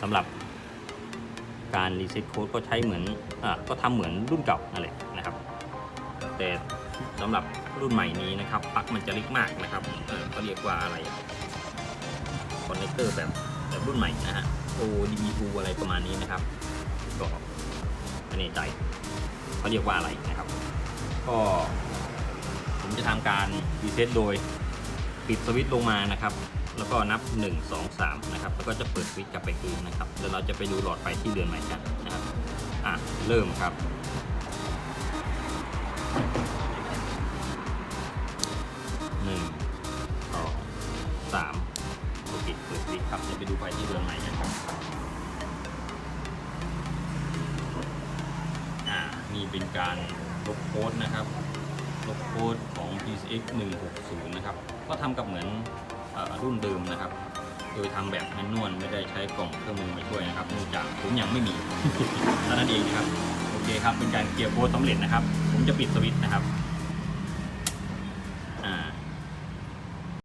สำหรับการรีเซ็ตโค้ดก็ใช้เหมือนอก็ทำเหมือนรุ่นเก่านั่นแหละนะครับ แต่สำหรับรุ่นใหม่นี้นะครับปลั๊กมันจะเล็กมากนะครับเขาเรียกว่าอะไรคอนเนคเตอร์แบบแบบรุ่นใหม่นะฮะ ODB2 อะไรประมาณนี้นะครับก็ไม่แน่ใจเขาเรียกว่าอะไรนะครับ ก็ผมจะทำการรีเซ็ตโดย ปิดสวิตช์ลงมานะครับ แล้วก็นับ 1 2 3 นะครับ แล้วก็จะเปิดสวิตช์กลับไปคืนนะครับแล้วเราจะไปดูหลอดไฟที่เรือนใหม่กันนะครับ อะ เริ่มครับหนึ่งสองสามโอเค เปิดสวิตช์ครับ จะไปดูไฟที่เรือนใหม่กันอ่า นี่เป็นการลบโค้ดนะครับ ลบโค้ดของ PCX 160 นะครับ ก็ทำกับเหมือนออรุ่นเดิมนะครับ โดยทำแบบแมนนวลไม่ได้ใช้กล่องเครื่องมือมาช่วยนะครับเนื่องจากผมยังไม่มีเท่านั้นเองนะครับ โอเคครับ เป็นการเกียร์โค้ดสำเร็จนะครับ ผมจะปิดสวิตช์นะครับ